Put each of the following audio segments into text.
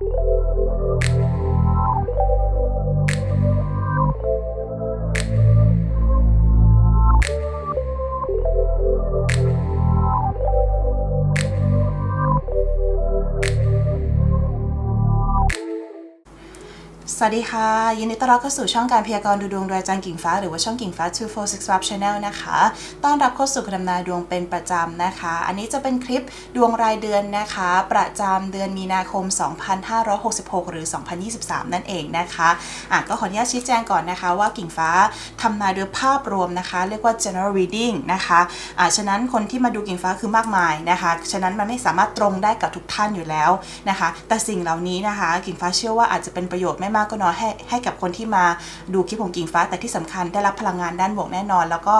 you สวัสดีค่ะ ยินดีต้อนรับเข้าสู่ช่องการพยากรณ์ดูดวงโดยอาจารย์กิ่งฟ้า หรือว่าช่องกิ่งฟ้า 246 Web Channel นะคะ ต้อนรับเข้าสู่คำนำนายดวงเป็นประจำนะคะ อันนี้จะเป็นคลิปดวงรายเดือนนะคะ ประจำเดือนมีนาคม 2566 หรือ 2023 นั่นเองนะคะอะก็ขออนุญาตชี้แจงก่อนนะคะว่ากิ่งฟ้าทำนายโดยภาพรวมนะคะ เรียกว่า general reading นะคะอะฉะนั้นคนที่มาดูกิ่งฟ้าคือมากมายนะคะ ฉะนั้นมันไม่สามารถตรงได้กับทุกท่านอยู่แล้วนะคะ แต่สิ่งเหล่านี้นะคะ กิ่งฟ้าเชื่อว่าอาจจะเป็นประโยชน์ไม่มากก็น้อยให้ให้กับคนที่มาดูคลิปของกิ่งฟ้า แต่ที่สำคัญได้รับพลังงานด้านบวกแน่นอน แล้วก็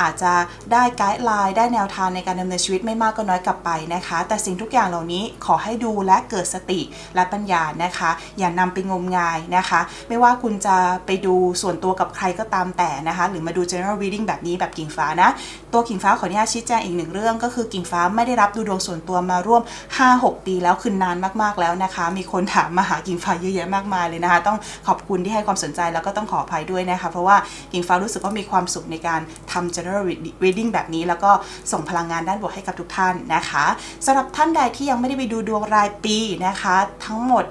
อาจจะได้ไกด์ไลน์ได้แนวทางในการดำเนินชีวิตไม่มากก็น้อยกลับไปนะคะ แต่สิ่งทุกอย่างเหล่านี้ขอให้ดูและเกิดสติและปัญญานะคะ อย่านำไปงมงายนะคะ ไม่ว่าคุณจะไปดูส่วนตัวกับใครก็ตามแต่นะคะ หรือมาดู general reading แบบนี้แบบกิ่งฟ้านะ ตัวกิ่งฟ้าขออนุญาตชี้แจงอีกหนึ่งเรื่อง ก็คือกิ่งฟ้าไม่ได้รับดูดวงส่วนตัวมาร่วม 5-6 ปีแล้วคือนานมากๆแล้วนะคะ มีคนถามมาหากิ่งฟ้าเยอะแยะมากมายเลยนะคะต้องขอบคุณที่ให้ความสนใจแล้วก็ต้องขออภัยด้วยนะคะ เพราะว่ากิ่งฟ้ารู้สึกว่ามีความสุขในการทำ general reading แบบนี้ แล้วก็ส่งพลังงานด้านบวกให้กับทุกท่านนะคะสำหรับท่านใดที่ยังไม่ได้ไปดูดวงรายปีนะคะ ทั้งหมด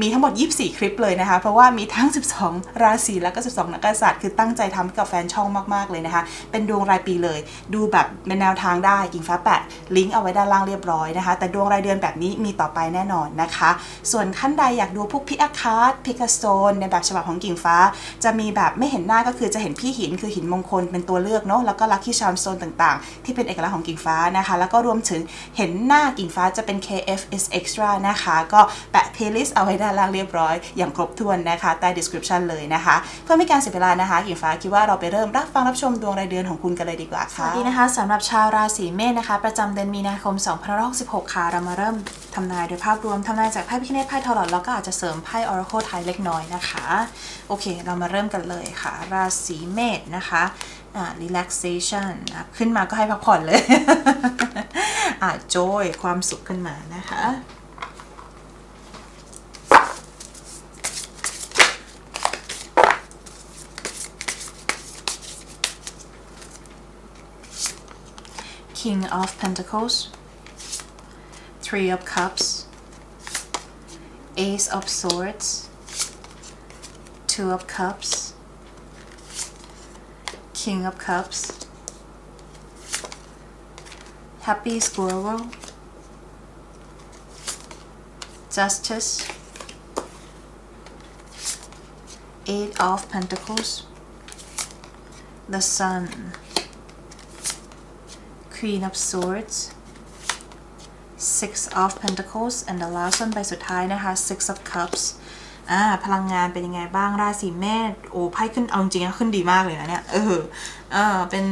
มีทั้งหมด 24 คลิปเลยนะคะ เพราะว่ามีทั้ง 12 ราศีแล้วก็ 12 นักกษัตริย์คือตั้งใจทำกับแฟนช่องมากๆเลยนะคะ เป็นดวงรายปีเลย ดูแบบเป็นแนวทางได้กิ่งฟ้าแปะลิงก์เอาไว้ด้านล่างเรียบร้อยนะคะ แต่ดวงรายเดือนแบบนี้มีต่อไปแน่นอนนะคะ ส่วนท่านใดอยากดูพวกพิอาคาร์ดพกาโซนในแบบฉบับของกิ่งฟ้า จะมีแบบไม่เห็นหน้าก็คือจะเห็นพี่หินคือหินมงคลเป็นตัวเลือกเนาะแล้วก็ลัคกี้ชามโซนต่างๆ ที่เป็นเอกลักษณ์ของกิ่งฟ้านะคะ แล้วก็รวมถึงเห็นหน้ากิ่งฟ้าจะเป็น KFS Extra นะคะ ก็แปะ playlist เอาไว้ด้านล่างเรียบร้อย อย่างครบถ้วนนะคะใต้ description เลยนะคะ เพื่อไม่การเสียเวลานะคะ กิ่งฟ้าคิดว่าเราไปเริ่มรับฟังรับชมดวงรายเดือนของคุณกันเลยดีกว่าค่ะสวัสดีนะคะสำหรับชาวราศีเมษนะคะ ประจำเดือนมีนาคม2566ค่ะเรามาเริ่มทำนายโดยภาพรวมทำนายจากไพ่พิคเนตไพ่ทอร์แล้วก็อาจจะเสริมไพ่ Oracle ไทเล็กน้อยนะคะ โอเค เรามาเริ่มกันเลยค่ะ ราศีเมษนะคะอ่า relaxation อะขึ้นมาก็ให้พักผ่อนเลย อ่า joy ความสุขขึ้นมานะคะ King of Pentacles, Three of Cups, Ace of Swords, Two of Cups, King of Cups, Happy Squirrel, Justice, Eight of Pentacles, the Sun. Queen of Swords Six of Pentacles and the last one ใบสุดท้ายนะคะ Six of Cups อ่าพลังงานเป็นยังไงบ้างราศีเมษโอ้ไพ่ขึ้นเอาจริงๆขึ้นดีมากเลยนะเนี่ยเออเออเป็น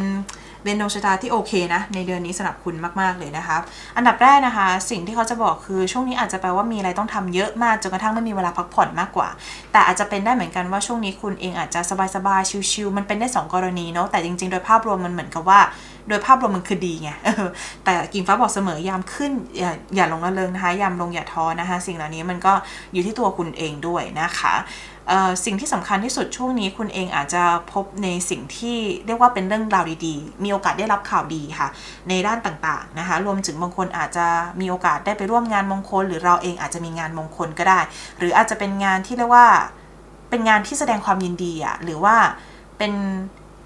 เป็นดวงชะตาที่โอเคนะในเดือนนี้สำหรับคุณมากๆเลยนะคะอันดับแรกนะคะ สิ่งที่เขาจะบอกคือช่วงนี้อาจจะแปลว่ามีอะไรต้องทำเยอะมากจนกระทั่งไม่มีเวลาพักผ่อนมากกว่า แต่อาจจะเป็นได้เหมือนกันว่าช่วงนี้คุณเองอาจจะสบายๆชิลๆมันเป็นได้สองกรณีเนาะแต่จริงๆ โดยภาพรวมมันเหมือนกับว่า โดยภาพรวมมันคือดีไงแต่กิ่งฟ้าบอกเสมอยามขึ้นอย่าอย่าลงละเริงนะคะยามลงอย่าท้อนะคะ สิ่งเหล่านี้มันก็อยู่ที่ตัวคุณเองด้วยนะคะสิ่งที่สำคัญที่สุดช่วงนี้คุณเองอาจจะพบในสิ่งที่เรียกว่าเป็นเรื่องราวดีๆ มีโอกาสได้รับข่าวดีค่ะ ในด้านต่างๆนะคะ รวมถึงบางคนอาจจะมีโอกาสได้ไปร่วมงานมงคล หรือเราเองอาจจะมีงานมงคลก็ได้ หรืออาจจะเป็นงานที่เรียกว่าเป็นงานที่แสดงความยินดีอะหรือว่าเป็น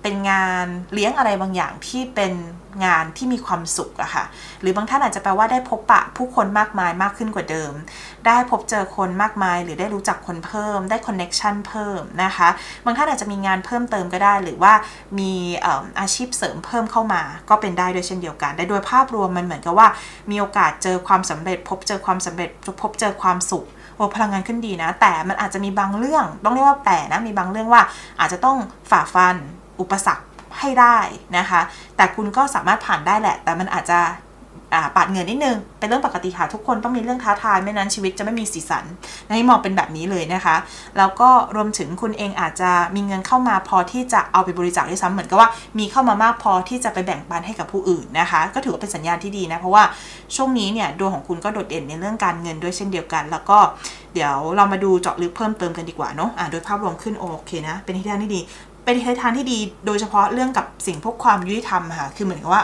เป็นงานเลี้ยงอะไรบางอย่างที่เป็นงานที่มีความสุขอะค่ะ หรือบางท่านอาจจะแปลว่าได้พบปะผู้คนมากมายมากขึ้นกว่าเดิม ได้พบเจอคนมากมาย หรือได้รู้จักคนเพิ่ม ได้คอนเน็กชันเพิ่มนะคะ บางท่านอาจจะมีงานเพิ่มเติมก็ได้ หรือว่ามีอาชีพเสริมเพิ่มเข้ามา ก็เป็นได้ด้วยเช่นเดียวกัน แต่โดยภาพรวมมันเหมือนกับว่า มีโอกาสเจอความสำเร็จ พบเจอความสำเร็จ พบเจอความสุขโอ้พลังงานขึ้นดีนะ แต่มันอาจจะมีบางเรื่อง ต้องเรียกว่าแต่นะ มีบางเรื่องว่าอาจจะต้องฝ่าฟัน อุปสรรคให้ได้นะคะ แต่คุณก็สามารถผ่านได้แหละ แต่มันอาจจะปาดเงื่อนิดนึง เป็นเรื่องปกติค่ะ ทุกคนต้องมีเรื่องท้าทาย ไม่นั้นชีวิตจะไม่มีสีสันให้มองเป็นแบบนี้เลยนะคะ แล้วก็รวมถึงคุณเองอาจจะมีเงินเข้ามาพอที่จะเอาไปบริจาคด้วยซ้ำเหมือนกับว่ามีเข้ามามากพอที่จะไปแบ่งปันให้กับผู้อื่นนะคะ ก็ถือว่าเป็นสัญญาณที่ดีนะ เพราะว่าช่วงนี้เนี่ยดวงของคุณก็โดดเด่นในเรื่องการเงินด้วยเช่นเดียวกัน แล้วก็เดี๋ยวเรามาดูเจาะลึกเพิ่มเติมกันดีกว่าเนาะอ่าโดยภาพรวมขึ้นโอเคนะ เป็นทิศทางที่ดี เป็นทิศทางที่ดีโดยเฉพาะเรื่องกับสิ่งพวกความยุติธรรมค่ะ คือเหมือนกับว่า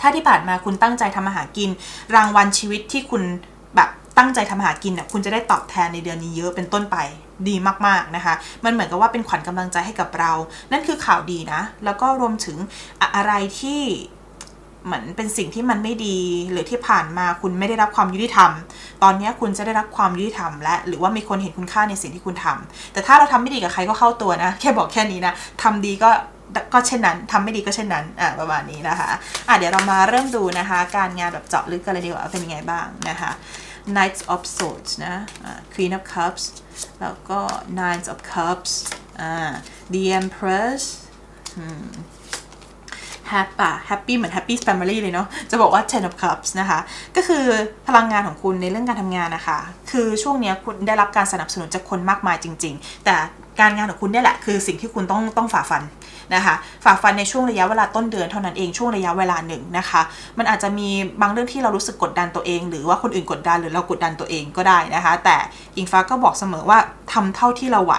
ถ้าที่ผ่านมาคุณตั้งใจทำมาหากิน รางวัลชีวิตที่คุณแบบตั้งใจทำมาหากินเนี่ยคุณจะได้ตอบแทนในเดือนนี้เยอะเป็นต้นไปดีมากๆนะคะ มันเหมือนกับว่าเป็นขวัญกำลังใจให้กับเรา นั่นคือข่าวดีนะ แล้วก็รวมถึงอะไรที่ เหมือนเป็นสิ่งที่มันไม่ดี หรือที่ผ่านมาคุณไม่ได้รับความยุติธรรม ตอนนี้คุณจะได้รับความยุติธรรมและ หรือว่ามีคนเห็นคุณค่าในสิ่งที่คุณทำแต่ถ้าเราทำไม่ดีกับใครก็เข้าตัวนะ แค่บอกแค่นี้นะทำดีก็ก็เช่นนั้นทำไม่ดีก็เช่นนั้นอ่าประมาณนี้นะคะอะเดี๋ยวเรามาเริ่มดูนะคะ การงานแบบเจาะลึกกันเลยดีกว่าเป็นยังไงบ้างนะคะ Knights of Swords นะ Queen of Cups แล้วก็ Nine of Cups อ่า The Empress ปปี้แฮปปี้เหมือน Happy Family เลยเนาะ จะบอกว่า Ten of Cups นะคะ ก็คือพลังงานของคุณในเรื่องการทำงานนะคะ คือช่วงนี้คุณได้รับการสนับสนุนจากคนมากมายจริง ๆ แต่การงานของคุณเนี่ยแหละคือสิ่งที่คุณต้องต้องฝ่าฟันนะคะฝ่าฟันในช่วงระยะเวลาต้นเดือนเท่านั้นเองช่วงระยะเวลาหนึ่งนะคะ มันอาจจะมีบางเรื่องที่เรารู้สึกกดดันตัวเอง หรือว่าคนอื่นกดดันหรือเรากดดันตัวเองก็ได้นะคะ แต่อิงฟ้าก็บอกเสมอว่าทำเท่าที่เราไหว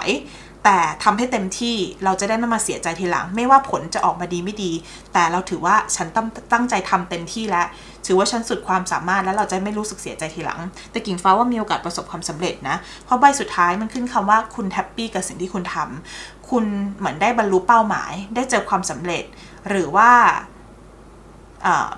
แต่ทำให้เต็มที่เราจะได้ไม่มาเสียใจทีหลัง ไม่ว่าผลจะออกมาดีไม่ดี แต่เราถือว่าฉันตั้งตั้งใจทำเต็มที่แล้ว ถือว่าฉันสุดความสามารถแล้วเราจะไม่รู้สึกเสียใจทีหลัง แต่กิ่งฟ้าว่ามีโอกาสประสบความสำเร็จนะ เพราะใบสุดท้ายมันขึ้นคำว่าคุณแฮปปี้กับสิ่งที่คุณทำคุณเหมือนได้บรรลุเป้าหมาย ได้เจอความสำเร็จ หรือว่า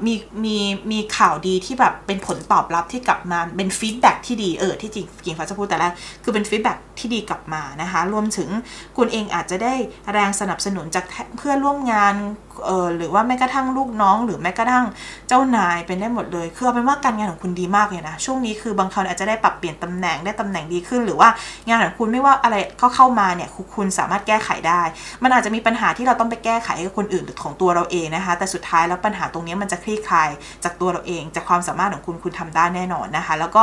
มีมีมีข่าวดีที่แบบเป็นผลตอบรับที่กลับมาเป็นฟีดแบ็กที่ดีเออที่จริงกิ่งฟ้าจะพูดแต่แรกคือเป็นฟีดแบ็กที่ดีกลับมานะคะ รวมถึงคุณเองอาจจะได้แรงสนับสนุนจากเพื่อนร่วมงานเออหรือว่าแม้กระทั่งลูกน้อง หรือแม้กระทั่งเจ้านายเป็นได้หมดเลยคือเอาเป็นว่าการงานของคุณดีมากเลยนะช่วงนี้คือบางคนอาจจะได้ปรับเปลี่ยนตำแหน่งได้ตำแหน่งดีขึ้น หรือว่างานของคุณไม่ว่าอะไรก็เข้ามาเนี่ยคุณคุณสามารถแก้ไขได้ มันอาจจะมีปัญหาที่เราต้องไปแก้ไขให้คนอื่นหรือของตัวเราเองนะคะ แต่สุดท้ายแล้วปัญหาตรงนี้มันจะคลี่คลายจากตัวเราเองจากความสามารถของคุณคุณทำได้แน่นอนนะคะ แล้วก็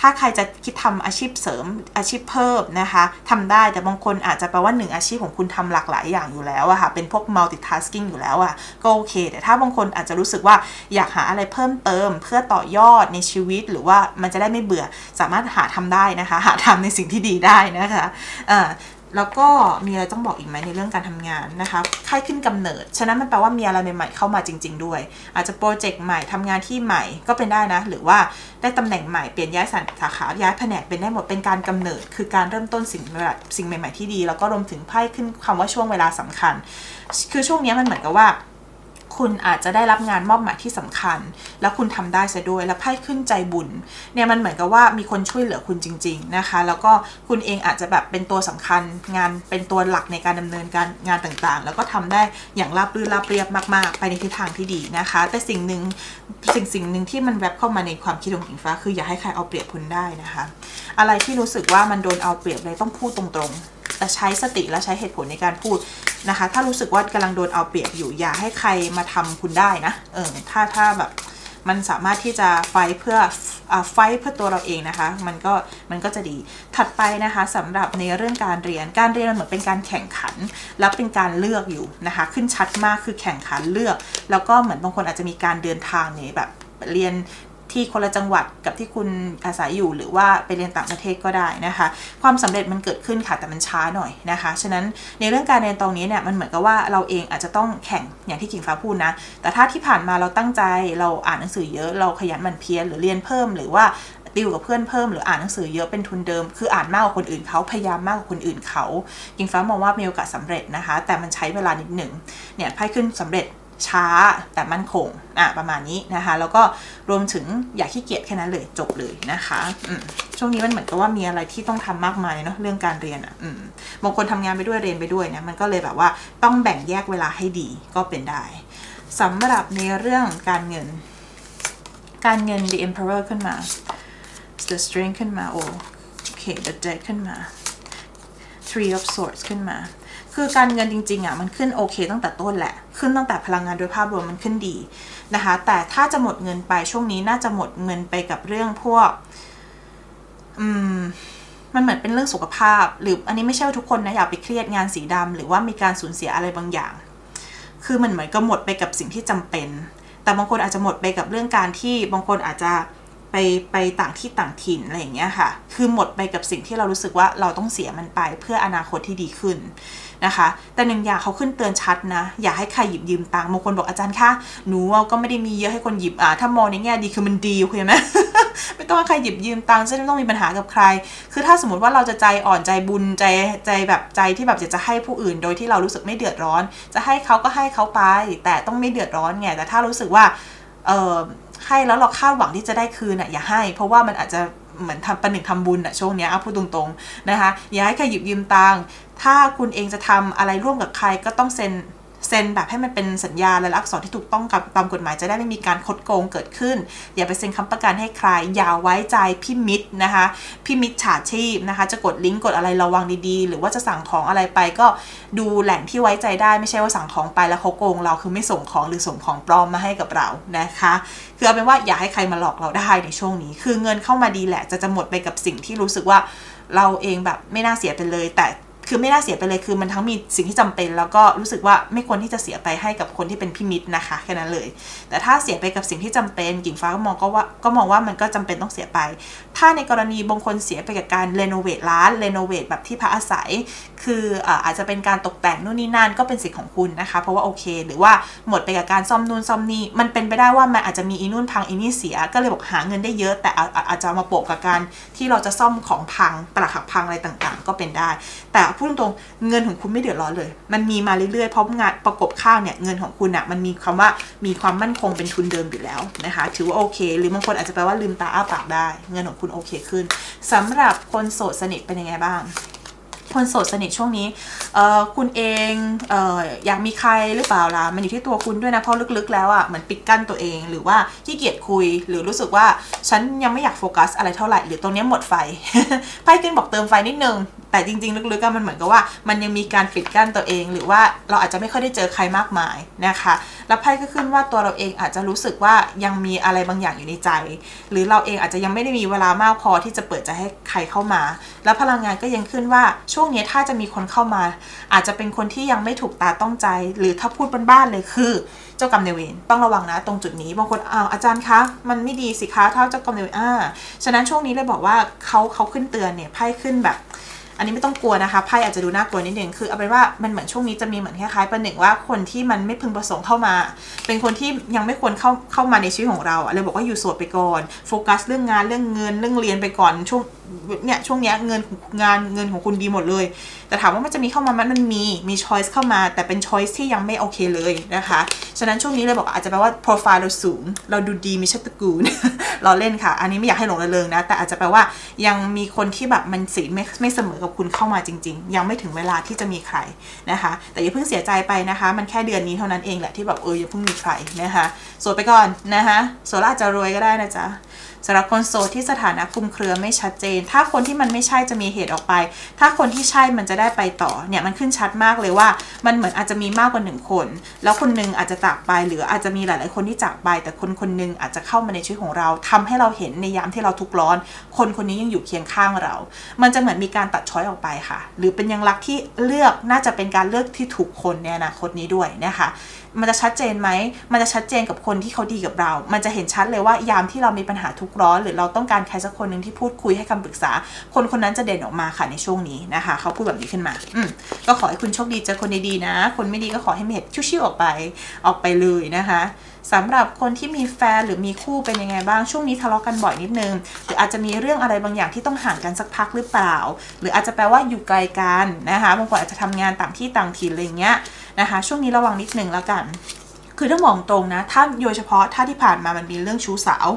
ถ้าใครจะคิดทำอาชีพเสริมอาชีพเพิ่มนะคะทำได้แต่บางคนอาจจะแปลว่าหนึ่งอาชีพของคุณทำหลากหลายอย่างอยู่แล้วอะค่ะเป็นพวก multitasking อยู่แล้วอะก็โอเค แต่ถ้าบางคนอาจจะรู้สึกว่าอยากหาอะไรเพิ่มเติม เพื่อต่อยอดในชีวิตหรือว่ามันจะได้ไม่เบื่อสามารถหาทำได้นะคะ หาทำในสิ่งที่ดีได้นะคะ แล้วก็มีอะไรต้องบอกอีกไหมในเรื่องการทำงานนะคะค่ายขึ้นกำเนิด ฉะนั้นมันแปลว่ามีอะไรใหม่ๆเข้ามาจริง ๆ ด้วย อาจจะโปรเจกต์ใหม่ทำงานที่ใหม่ก็เป็นได้นะ หรือว่าได้ตำแหน่งใหม่เปลี่ยนย้ายสาขา ย้ายแผนกเป็นได้หมด เป็นการกำเนิด คือการเริ่มต้นสิ่งใหม่สิ่งใหม่ ๆที่ดี แล้วก็รวมถึงไพ่ขึ้นคำว่าช่วงเวลาสำคัญ คือช่วงนี้มันเหมือนกับว่า คุณอาจจะได้รับงานมอบหมายที่สำคัญ แล้วคุณทำได้ซะด้วย แล้วไพ่ขึ้นใจบุญเนี่ยมันเหมือนกับว่ามีคนช่วยเหลือคุณจริง ๆนะคะ แล้วก็คุณเองอาจจะแบบเป็นตัวสำคัญงานเป็นตัวหลักในการดำเนินการงานต่างๆ แล้วก็ทำได้อย่างราบรื่นราบเรียบมากๆ ไปในทิศทางที่ดีนะคะ แต่สิ่งหนึ่งสิ่งสิ่งหนึ่งที่มันแวบเข้ามาในความคิดของหญิงฟ้า คืออย่าให้ใครเอาเปรียบคุณได้นะคะ อะไรที่รู้สึกว่ามันโดนเอาเปรียบเลยต้องพูดตรงๆแต่ใช้สติและใช้เหตุผลในการพูด นะคะ ถ้ารู้สึกว่ากำลังโดนเอาเปรียบอยู่อย่าให้ใครมาทำคุณได้นะเออถ้าถ้าแบบมันสามารถที่จะไฟเพื่ออ่าไฟเพื่อตัวเราเองนะคะ มันก็มันก็จะดี ถัดไปนะคะสำหรับในเรื่องการเรียน การเรียนมันเหมือนเป็นการแข่งขัน แล้วเป็นการเลือกอยู่นะคะ ขึ้นชัดมากคือแข่งขันเลือก แล้วก็เหมือนบางคนอาจจะมีการเดินทางเนี่ยแบบเรียน ที่คนละจังหวัดกับที่คุณอาศัยอยู่หรือว่าไปเรียนต่างประเทศก็ได้นะคะ ความสำเร็จมันเกิดขึ้นค่ะแต่มันช้าหน่อยนะคะ ฉะนั้นในเรื่องการเรียนตรงนี้เนี่ยมันเหมือนกับว่าเราเองอาจจะต้องแข่งอย่างที่กิ่งฟ้าพูดนะ แต่ถ้าที่ผ่านมาเราตั้งใจเราอ่านหนังสือเยอะเราขยันหมั่นเพียรหรือเรียนเพิ่ม หรือว่าติวกับเพื่อนเพิ่มหรืออ่านหนังสือเยอะเป็นทุนเดิม คืออ่านมากกว่าคนอื่นเขาพยายามมากกว่าคนอื่นเขากิ่งฟ้ามองว่ามีโอกาสสำเร็จนะคะ แต่มันใช้เวลานิดหนึ่งเนี่ยไพ่ขึ้นสำเร็จ ช้าแต่มั่นคงอะประมาณนี้นะคะ แล้วก็รวมถึงอย่าขี้เกียจแค่นั้นเลยจบเลยนะคะช่วงนี้มันเหมือนกับว่ามีอะไรที่ต้องทำมากมายเนาะเรื่องการเรียนอะบางคนทำงานไปด้วยเรียนไปด้วยนะมันก็เลยแบบว่าต้องแบ่งแยกเวลาให้ดีก็เป็นได้สำหรับในเรื่องการเงิน การเงิน the emperor ขึ้นมา the strength ขึ้นมาโอโอเค the dead ขึ้นมา three of swords ขึ้นมา คือการเงินจริงๆอะมันขึ้นโอเค ตั้งแต่ต้นแหละ ขึ้นตั้งแต่พลังงานโดยภาพรวมมันขึ้นดีนะคะ แต่ถ้าจะหมดเงินไปช่วงนี้น่าจะหมดเงินไปกับเรื่องพวก อืมมันเหมือนเป็นเรื่องสุขภาพ หรืออันนี้ไม่ใช่ว่าทุกคนนะอย่าไปเครียดงานสีดำหรือว่ามีการสูญเสียอะไรบางอย่าง คือมันเหมือนก็หมดไปกับสิ่งที่จำเป็น แต่บางคนอาจจะหมดไปกับเรื่องการที่บางคนอาจจะไปไปต่างที่ต่างถิ่นอะไรอย่างเงี้ยค่ะ คือหมดไปกับสิ่งที่เรารู้สึกว่าเราต้องเสียมันไปเพื่ออนาคตที่ดีขึ้น นะคะ แต่หนึ่งอย่างเขาขึ้นเตือนชัดนะ อย่าให้ใครหยิบยืมตังค์บางคนบอกอาจารย์คะหนูก็ไม่ได้มีเยอะให้คนหยิบอ่าถ้ามองในแง่ดีคือมันดีโอเคไหมไม่ต้องให้ใครหยิบยืมตังค์จะได้ไม่ต้องมีปัญหากับใคร คือถ้าสมมติว่าเราจะใจอ่อนใจบุญใจใจแบบใจที่แบบอยากจะให้ผู้อื่น โดยที่เรารู้สึกไม่เดือดร้อน จะให้เขาก็ให้เขาไป แต่ต้องไม่เดือดร้อนไงแต่ถ้ารู้สึกว่าเออให้แล้วเราคาดหวังที่จะได้คืนอะอย่าให้ เพราะว่ามันอาจจะเหมือนทำประหนึ่งทำบุญอะช่วงเนี้ยเอาพูดตรงๆนะคะอย่าให้ใครหยิบยืมตัง ถ้าคุณเองจะทำอะไรร่วมกับใครก็ต้องเซ็นเซ็นแบบให้มันเป็นสัญญาและลักษรที่ถูกต้องกับตามกฎหมายจะได้ไม่มีการคดโกงเกิดขึ้น อย่าไปเซ็นค้ำประกันให้ใคร อย่าไว้ใจพี่มิตรนะคะพี่มิตรฉาชีพนะคะ จะกดลิงก์กดอะไรระวังดีๆ หรือว่าจะสั่งของอะไรไปก็ดูแหล่งที่ไว้ใจได้ไม่ใช่ว่าสั่งของไปแล้วเขาโกงเราคือไม่ส่งของหรือส่งของปลอมมาให้กับเรานะคะ คือเอาเป็นว่าอย่าให้ใครมาหลอกเราได้ในช่วงนี้ คือเงินเข้ามาดีแหละจะจะหมดไปกับสิ่งที่รู้สึกว่าเราเองแบบไม่น่าเสียไปเลย แต่ คือไม่น่าเสียไปเลยคือมันทั้งมีสิ่งที่จำเป็น แล้วก็รู้สึกว่าไม่ควรที่จะเสียไปให้กับคนที่เป็นพี่มิตรนะคะแค่นั้นเลย แต่ถ้าเสียไปกับสิ่งที่จำเป็นกิ่งฟ้าก็มองก็ว่าก็มองว่ามันก็จำเป็นต้องเสียไป ถ้าในกรณีบางคนเสียไปกับการเรโนเวทร้านเรโนเวทแบบที่พักอาศัย คืออาจจะเป็นการตกแต่งนู่นนี่นั่นก็เป็นสิทธิ์ของคุณนะคะ เพราะว่าโอเค หรือว่าหมดไปกับการซ่อมนู่นซ่อมนี่มันเป็นไปได้ว่ามันอาจจะมีอีนู่นพังอีนี่เสีย ก็เลยบอกหาเงินได้เยอะ แต่อาจจะมาโปะกับการที่เราจะซ่อมของพังปลักหักพังอะไรต่างๆ ก็เป็นได้ แต่พูดตรงเงินของคุณไม่เดือดร้อนเลย มันมีมาเรื่อยๆเพราะงานประกบข้างเนี่ยเงินของคุณอะมันมีคำว่ามีความมั่นคงเป็นทุนเดิมอยู่แล้วนะคะ ถือว่าโอเค หรือบางคนอาจจะแปลว่าลืมตาอ้าปากได้ เงินของคุณโอเคขึ้นสำหรับคนโสดสนิทเป็นยังไงบ้างคนโสดสนิทช่วงนี้คุณเองเอออยากมีใครหรือเปล่าล่ะ มันอยู่ที่ตัวคุณด้วยนะ เพราะลึกๆ แล้วอะ่ะเหมือนปิดกั้นตัวเอง หรือว่าขี้เกียจคุย หรือรู้สึกว่าฉันยังไม่อยากโฟกัสอะไรเท่าไหร่ หรือตรงนี้หมดไฟ ไพ่ขึ้นบอกเติมไฟนิดนึง แต่จริง ๆ ลึกๆก็มันเหมือนกับว่า มันยังมีการปิดกั้นตัวเอง หรือว่าเราอาจจะไม่ค่อยได้เจอใครมากมายนะคะ แล้วไพ่ก็ขึ้นว่าตัวเราเองอาจจะรู้สึกว่ายังมีอะไรบางอย่างอยู่ในใจ หรือเราเองอาจจะยังไม่ได้มีเวลามากพอที่จะเปิดใจให้ใครเข้ามา แล้วพลังงานก็ยังขึ้นว่าช่วงนี้ถ้าจะมีคนเข้ามา อาจจะเป็นคนที่ยังไม่ถูกตาต้องใจ หรือถ้าพูดบ้านๆเลยคือเจ้ากรรมนายเวรต้องระวังนะตรงจุดนี้บางคนอ้าวอาจารย์คะมันไม่ดีสิคะถ้าเจ้ากรรมนายเวรอ่าฉะนั้นช่วงนี้เลยบอกว่าเขาเขาขึ้นเตือนเนี่ยไพ่ขึ้นแบบ อันนี้ไม่ต้องกลัวนะคะไพ่อาจจะดูน่ากลัวนิดนึงคือเอาเป็นว่ามันเหมือนช่วงนี้จะมีเหมือนคล้ายๆประหนึ่งว่าคนที่มันไม่พึงประสงค์เข้ามา เป็นคนที่ยังไม่ควรเข้าเข้ามาในชีวิตของเราเลยบอกว่าอยู่โสดไปก่อนโฟกัสเรื่องงานเรื่องเงินเรื่องเรียนไปก่อนช่วง เนี่ยช่วงเนี้ยเงินงานเงินของคุณดีหมดเลย แต่ถามว่ามันจะมีเข้ามามันมันมีมีช้อยส์เข้ามา แต่เป็นช้อยส์ที่ยังไม่โอเคเลยนะคะ ฉะนั้นช่วงนี้เลยบอกอาจจะแปลว่าโปรไฟล์เราสูง เราดูดีมีชาติตระกูลเราเล่นค่ะ อันนี้ไม่อยากให้หลงระเริงนะ แต่อาจจะแปลว่ายังมีคนที่แบบมันสีไม่ไม่เสมอกับคุณเข้ามาจริง ๆ ยังไม่ถึงเวลาที่จะมีใครนะคะ แต่อย่าเพิ่งเสียใจไปนะคะ มันแค่เดือนนี้เท่านั้นเองแหละที่แบบเอออย่าเพิ่งมีใครนะคะโสดไปก่อนนะคะโสดแล้วอาจจะรวยก็ได้นะจ๊ะ สำหรับคนโสดที่สถานะคุมเครือไม่ชัดเจน ถ้าคนที่มันไม่ใช่จะมีเหตุออกไป ถ้าคนที่ใช่มันจะได้ไปต่อเนี่ยมันขึ้นชัดมากเลยว่า มันเหมือนอาจจะมีมากกว่าหนึ่งคน แล้วคนหนึงอาจจะจากไปหรืออาจจะมีหลาย ๆ คนที่จากไป แต่คนคนหนึงอาจจะเข้ามาในชีวิตของเราทำให้เราเห็นในยามที่เราทุกข์ร้อน คนคนนี้ยังอยู่เคียงข้างเรา มันจะเหมือนมีการตัดช้อยออกไปค่ะ หรือเป็นยังรักที่เลือกน่าจะเป็นการเลือกที่ถูกคนในอนาคตนี้ด้วยนะคะมันจะชัดเจนไหม มันจะชัดเจนกับคนที่เขาดีกับเรา มันจะเห็นชัดเลยว่ายามที่เรามีปัญหาทุกข์ร้อน หรือเราต้องการใครสักคนหนึ่งที่พูดคุยให้คำปรึกษา คนคนนั้นจะเด่นออกมาค่ะในช่วงนี้นะคะ เขาพูดแบบนี้ขึ้นมา อืมก็ขอให้คุณโชคดีเจอคนดีๆนะ คนไม่ดีก็ขอให้เมดชิวๆออกไป ออกไปเลยนะคะสำหรับคนที่มีแฟนหรือมีคู่เป็นยังไงบ้างช่วงนี้ทะเลาะกันบ่อยนิดนึง หรืออาจจะมีเรื่องอะไรบางอย่างที่ต้องห่างกันสักพักหรือเปล่า หรืออาจจะแปลว่าอยู่ไกลกันนะคะบางคนอาจจะทำงานต่างที่ต่างถิ่นอะไรเงี้ย นะคะ ช่วงนี้ระวังนิดหนึ่งแล้วกัน คือถ้ามองตรงนะ ถ้าโดยเฉพาะถ้าที่ผ่านมามันมีเรื่องชู้สาว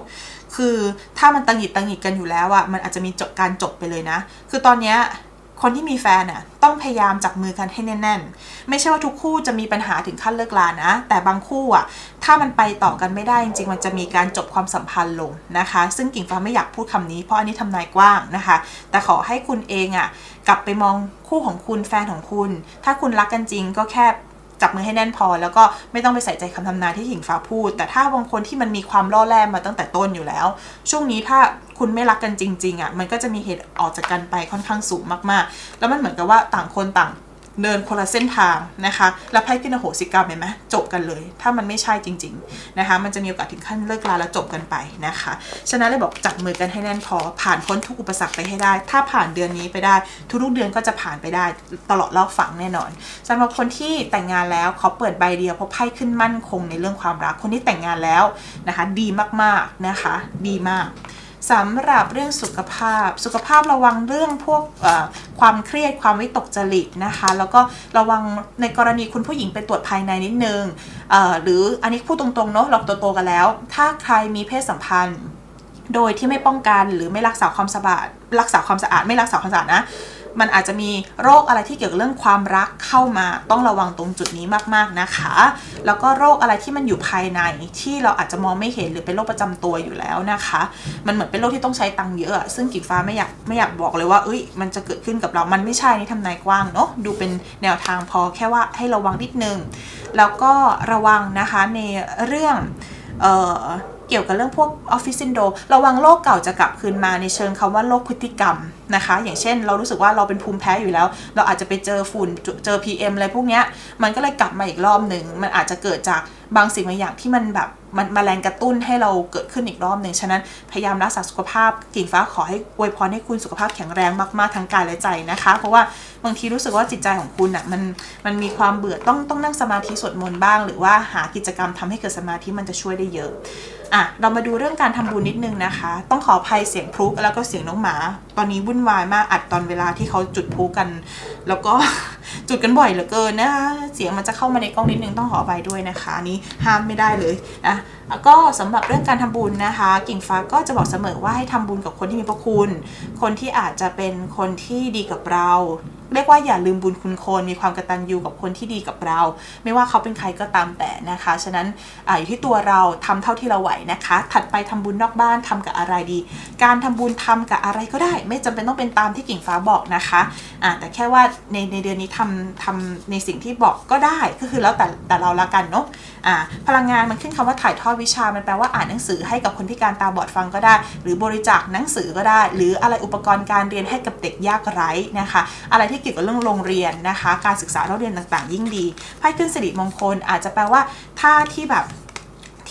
คือถ้ามันตังหิดตังหิดกันอยู่แล้วอะมันอาจจะมีจบการจบไปเลยนะ คือตอนเนี้ยคนที่มีแฟนอะต้องพยายามจับมือกันให้แน่น ๆ ไม่ใช่ว่าทุกคู่จะมีปัญหาถึงขั้นเลิกลานะ แต่บางคู่อะ ถ้ามันไปต่อกันไม่ได้จริงๆ มันจะมีการจบความสัมพันธ์ลงนะคะ ซึ่งกิ่งฟ้าไม่อยากพูดคำนี้เพราะอันนี้ทำนายกว้างนะคะ แต่ขอให้คุณเองอะกลับไปมองคู่ของคุณแฟนของคุณ ถ้าคุณรักกันจริงก็แค่ จับมือให้แน่นพอ แล้วก็ไม่ต้องไปใส่ใจคำทำนายที่หญิงฟ้าพูด แต่ถ้าบางคนที่มันมีความล่อแรมมาตั้งแต่ต้นอยู่แล้ว ช่วงนี้ถ้าคุณไม่รักกันจริงๆอะมันก็จะมีเหตุออกจากกันไปค่อนข้างสูงมากๆ แล้วมันเหมือนกับว่าต่างคนต่าง เดินคนละเส้นทางนะคะ แล้วไพ่ขึ้นโหสิกรรมเห็นไหมจบกันเลย ถ้ามันไม่ใช่จริง ๆนะคะ มันจะมีโอกาสถึงขั้นเลิกลาแล้วจบกันไปนะคะ ฉะนั้นเลยบอกจับมือกันให้แน่นพอผ่านพ้นทุกอุปสรรคไปให้ได้ ถ้าผ่านเดือนนี้ไปได้ ทุกๆเดือนก็จะผ่านไปได้ตลอดรอบฝังแน่นอนสำหรับคนที่แต่งงานแล้วเขอเปิดใบเดียวเพราะไพ่ขึ้นมั่นคงในเรื่องความรัก คนที่แต่งงานแล้วนะคะ ดีมากๆนะคะ ดีมาก สำหรับเรื่องสุขภาพ สุขภาพระวังเรื่องพวกความเครียดความวิตกจริตนะคะ แล้วก็ระวังในกรณีคุณผู้หญิงไปตรวจภายในนิดนึงหรืออันนี้พูดตรงๆเนาะเราโตๆกันแล้ว ถ้าใครมีเพศสัมพันธ์ โดยที่ไม่ป้องกันหรือไม่รักษาความสะอาดรักษาความสะอาดไม่รักษาความสะอาดนะ มันอาจจะมีโรคอะไรที่เกี่ยวกับเรื่องความรักเข้ามาต้องระวังตรงจุดนี้มากๆนะคะ แล้วก็โรคอะไรที่มันอยู่ภายในที่เราอาจจะมองไม่เห็นหรือเป็นโรคประจำตัวอยู่แล้วนะคะ มันเหมือนเป็นโรคที่ต้องใช้ตังค์เยอะ ซึ่งกิ่งฟ้าไม่อยากไม่อยากบอกเลยว่าเอ้ยมันจะเกิดขึ้นกับเรา มันไม่ใช่นี่ทำนายกว้างเนาะดูเป็นแนวทางพอแค่ว่าให้ระวังนิดนึง แล้วก็ระวังนะคะในเรื่องเอ่อ เกี่ยวกับเรื่องพวกออฟฟิศซินโดระวังโรคเก่าจะกลับคืนมาในเชิงคำว่าโรคพฤติกรรมนะคะ อย่างเช่น เรารู้สึกว่าเราเป็นภูมิแพ้อยู่แล้ว เราอาจจะไปเจอฝุ่นเจอ PM อะไรพวกเนี้ยมันก็เลยกลับมาอีกรอบหนึ่งมันอาจจะเกิดจากบางสิ่งบางอย่างที่มันแบบมันมาแรงกระตุ้นให้เราเกิดขึ้นอีกรอบหนึ่งฉะนั้นพยายามรักษาสุขภาพกิ่งฟ้าขอให้อวยพรให้คุณสุขภาพแข็งแรงมากๆทั้งกายและใจนะคะ เพราะว่าบางทีรู้สึกว่าจิตใจของคุณอะมันมันมีความเบื่อต้องต้องนั่งสมาธิสวดมนต์บ้าง หรือว่าหากิจกรรมทำให้เกิดสมาธิมันจะช่วยได้เยอะ อะเรามาดูเรื่องการทำบุญนิดนึงนะคะ ต้องขออภัยเสียงพลุแล้วก็เสียงน้องหมา ตอนนี้วุ่นวายมากอัดตอนเวลาที่เขาจุดพลุกัน แล้วก็จุดกันบ่อยเหลือเกินนะคะเสียงมันจะเข้ามาในกล้องนิดนึงต้องขออภัยด้วยนะคะนี้ห้ามไม่ได้เลยนะก็สำหรับเรื่องการทำบุญนะคะ กิ่งฟ้าก็จะบอกเสมอว่าให้ทำบุญกับคนที่มีพระคุณ คนที่อาจจะเป็นคนที่ดีกับเรา เรียกว่าอย่าลืมบุญคุณคนมีความกตัญญูกับคนที่ดีกับเรา ไม่ว่าเขาเป็นใครก็ตามแต่นะคะ ฉะนั้นออยู่ที่ตัวเราทำเท่าที่เราไหวนะคะ ถัดไปทำบุญนอกบ้านทำกับอะไรดี การทำบุญทำกับอะไรก็ได้ ไม่จำเป็นต้องเป็นตามที่กิ่งฟ้าบอกนะคะอ่าแต่แค่ว่าในในเดือนนี้ทำทำในสิ่งที่บอกก็ได้ก็คือแล้วแต่แต่เราละกันเนาะอ่าพลังงานมันขึ้นคำว่าถ่ายทอดวิชามันแปลว่าอ่านหนังสือให้กับคนพิการตาบอดฟังก็ได้ หรือบริจาคหนังสือก็ได้ หรืออะไรอุปกรณ์การเรียนให้กับเด็กยากไร้นะคะ อะไรที่เกี่ยวกับเรื่องโรงเรียนนะคะ การศึกษาเราเรียนต่างๆ ยิ่งดีไพ่ขึ้นสิริมงคลอาจจะแปลว่าถ้าที่แบบ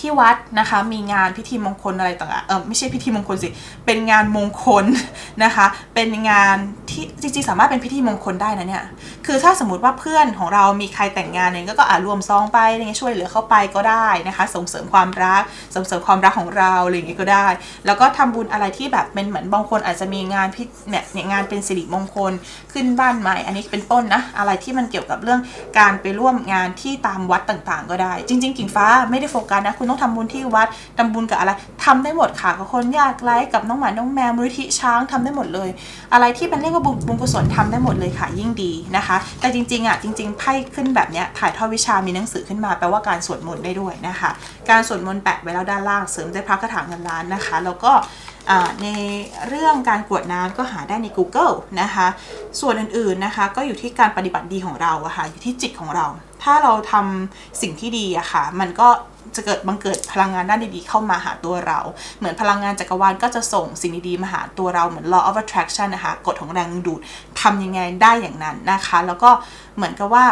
ที่วัดนะคะ มีงานพิธีมงคลอะไรต่างๆเออไม่ใช่พิธีมงคลสิ เป็นงานมงคลนะคะ เป็นงานที่จริงๆสามารถเป็นพิธีมงคลได้นะเนี่ย คือถ้าสมมติว่าเพื่อนของเรามีใครแต่งงานเนี่ยก็อาจรวมซองไปอะไรเงี้ยช่วยเหลือเข้าไปก็ได้นะคะ ส่งเสริมความรัก ส่งเสริมความรักของเราอะไรอย่างเงี้ยก็ได้ แล้วก็ทำบุญอะไรที่แบบเป็นเหมือนบางคนอาจจะมีงานพิเนี่ยเนี่ยงานเป็นสิริมงคลขึ้นบ้านใหม่ อันนี้เป็นต้นนะ อะไรที่มันเกี่ยวกับเรื่องการไปร่วมงานที่ตามวัดต่างๆ ก็ได้ จริง ๆ กิ่งฟ้าไม่ได้โฟกัสนะคุณต้องทำบุญที่วัดทำบุญกับอะไรทำได้หมดค่ะกับคนยากไร้กับน้องหมาน้องแมวมูลนิธิช้างทำได้หมดเลย อะไรที่เป็นเรียกว่าบุญกุศลทำได้หมดเลยค่ะยิ่งดีนะคะ แต่จริงๆอะจริง ๆไพ่ขึ้นแบบเนี้ยถ่ายทอดวิชามีหนังสือขึ้นมาแปลว่าการสวดมนต์ได้ด้วยนะคะ การสวดมนต์แปะไว้แล้วด้านล่างเสริมได้พระคาถาเงินล้านนะคะ แล้วก็ ในเรื่องการกวดน้ำก็หาได้ใน Google นะคะ ส่วนอื่นๆนะคะก็อยู่ที่การปฏิบัติดีของเราอะค่ะอยู่ที่จิตของเรา ถ้าเราทำสิ่งที่ดีอะค่ะ มันก็จะเกิดบังเกิดพลังงานด้านดีๆเข้ามาหาตัวเรา เหมือนพลังงานจักรวาลก็จะส่งสิ่งดีๆมาหาตัวเราเหมือน law of attraction นะคะกฎของแรงดึงดูดทำยังไงได้อย่างนั้นนะคะ แล้วก็เหมือนกับว่า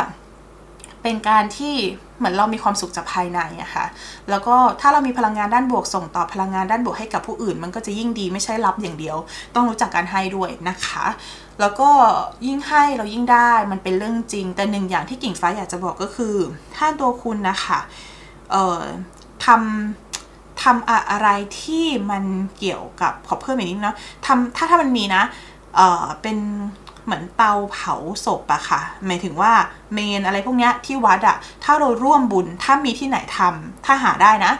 เป็นการที่ เหมือนเรามีความสุขจากภายในอะคะ่ะ แล้วก็ถ้าเรามีพลังงานด้านบวกส่งต่อพลังงานด้านบวกให้กับผู้อื่น มันก็จะยิ่งดีไม่ใช่รับอย่างเดียว ต้องรู้จักการให้ด้วยนะคะ แล้วก็ยิ่งให้เรายิ่งได้มันเป็นเรื่องจริง แต่หนึ่งอย่างที่กิ่งฟ้าอยากจะบอกก็คือ ถ้าตัวคุณนะคะเอ่อทำทำอะไรที่มันเกี่ยวกับขอเพิ่มอีกนิดนะทำถ้าถ้ามันมีนะ เอ่อ เป็น เหมือนเตาเผาศพอะค่ะ หมายถึงว่าเมนอะไรพวกเนี้ยที่วัดอะถ้าเราร่วมบุญถ้ามีที่ไหนทำถ้าหาได้นะ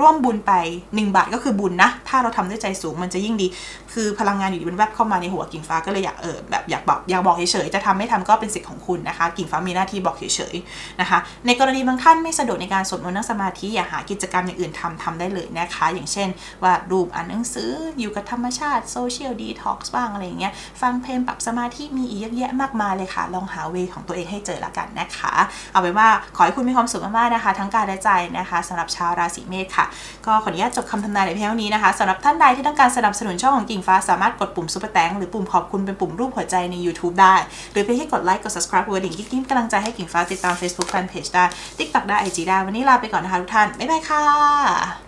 ร่วมบุญไป 1 บาทก็คือบุญนะ ถ้าเราทำด้วยใจสูงมันจะยิ่งดี คือพลังงานอยู่ดีมันแวบเข้ามาในหัวกิ่งฟ้าก็เลยอยากเออแบบอยากบอกอยากบอกเฉยๆจะทำไม่ทำก็เป็นสิทธิ์ของคุณนะคะ กิ่งฟ้ามีหน้าที่บอกเฉยๆนะคะ ในกรณีบางท่านไม่สะดวกในการสวดมนต์นั่งสมาธิอย่าหากิจกรรมอย่างอื่นทำทำได้เลยนะคะ อย่างเช่นวาดรูปอ่านหนังสืออยู่กับธรรมชาติโซเชียลดีท็อกซ์บ้างอะไรอย่างเงี้ยฟังเพลงปรับสมาธิมีอีกเยอะแยะมากมายเลยค่ะ ลองหาเวของตัวเองให้เจอละกันนะคะ เอาเป็นว่าขอให้คุณมีความสุขมากๆนะคะ ทั้งกายและใจนะคะสำหรับชาวราศีเมษค่ะก็ขออนุญาตจบคำทำนายในเพียงนี้นะคะสำหรับท่านใดที่ต้องการสนับสนุนช่องของกิ่งฟ้าสามารถกดปุ่มซุปเปอร์แตงหรือปุ่มขอบคุณเป็นปุ่มรูปหัวใจใน YouTube ได้ หรือเพียงแค่กดไลค์กด subscribe กดกระดิ่งกิ๊งกำลังใจให้กิ่งฟ้าติดตาม Facebook Fanpage ได้ TikTok ได้ IG ได้วันนี้ลาไปก่อนนะคะทุกท่านบ๊ายบายค่ะ